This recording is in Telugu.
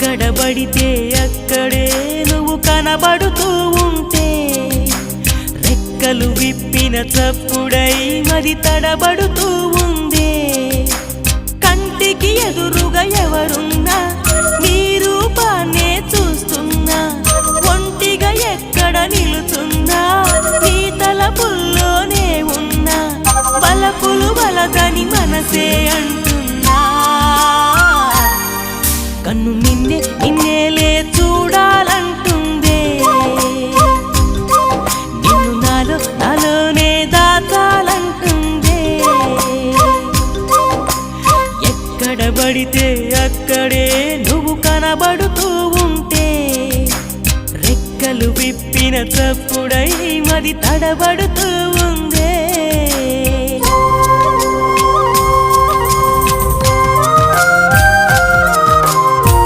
ఎక్కడ పడితే అక్కడే నువ్వు కనబడుతూ ఉంటే రెక్కలు విప్పిన చప్పుడై మరి తడబడుతూ ఉందే. కంటికి ఎదురుగా ఎవరున్నా నీ రూపాన్నే చూస్తున్నా ఒంటిగా ఎక్కడ నిలుచున్నా నీ తలపుల్లోనే ఉన్నా. బలపులు బలదని మనసే నిన్నే నిన్నేలే చూడాలంటుందే. నిన్ను నాలో నాలోనే దాచాలంటుందే. ఎక్కడ పడితే అక్కడే నువ్వు కనబడుతూ ఉంటే రెక్కలు విప్పిన తప్పుడై మరి తడబడుతూ